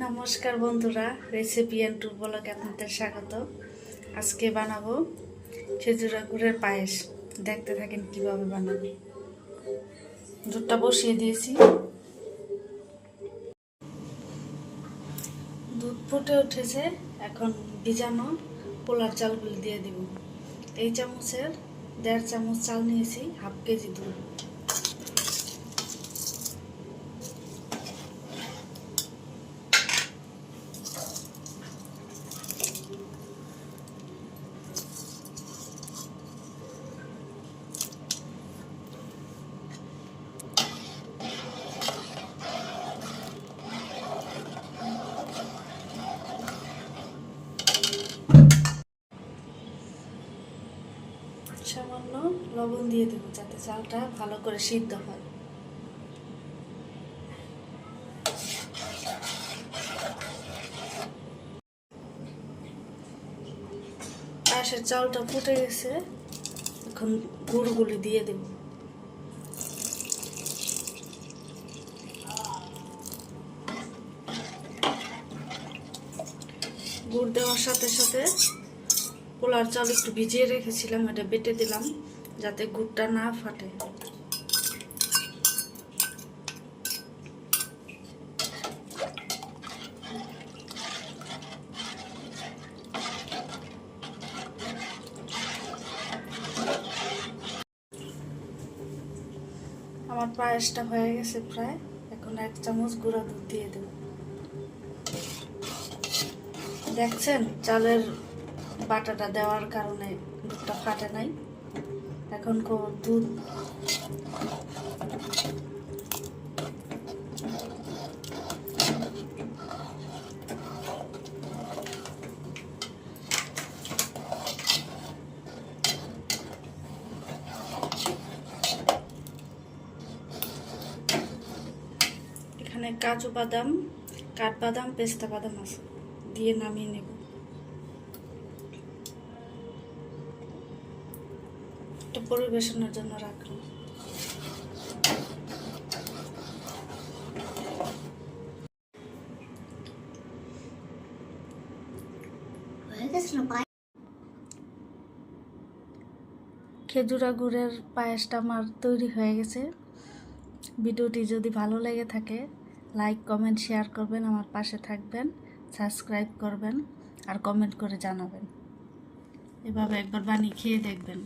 নমস্কার বন্ধুরা recipe and tour ব্লগে আপনাদের স্বাগত। আজকে বানাবো খেজুরা গুড়ের পায়েস। দেখতে থাকেন কীভাবে বানাবো। দুধটা বসিয়ে দিয়েছি। দুধ ফুটে উঠেছে, এখন ভিজানো পোলার চালগুলি দিয়ে দিব। এই চামচের দেড় চামচ চাল নিয়েছি, হাফ কেজি দুধ। লবণ দিয়ে দেবো যাতে চালটা ভালো করে সিদ্ধ হয়। পাশের চালটা ফুটে গেছে, এখন গুড়গুলি দিয়ে দেব। গুড় দেওয়ার সাথে সাথে পোলার চাল একটু ভিজিয়ে রেখেছিলাম এটা বেটে দিলাম, যাতে গুড়টা না ফাটে। আমার পায়েসটা হয়ে গেছে প্রায়, এখন এক চামচ গুঁড়া দুধ দিয়ে দেব। দেখছেন, চালের বাটাটা দেওয়ার কারণে দুধটা ফাটে নাই। এখন দুধ। এখানে কাজু বাদাম, কাঠবাদাম, পেস্তা বাদাম আছে। দিয়ে নামিয়ে নেব। পরিবেশনের জন্য রাখলাম। খেজুরা গুড়ের পায়েসটা আমার তৈরি হয়ে গেছে। ভিডিওটি যদি ভালো লেগে থাকে লাইক কমেন্ট শেয়ার করবেন আমার পাশে থাকবেন সাবস্ক্রাইব করবেন আর কমেন্ট করে জানাবেন। এভাবে একবার বানিয়ে খেয়ে দেখবেন।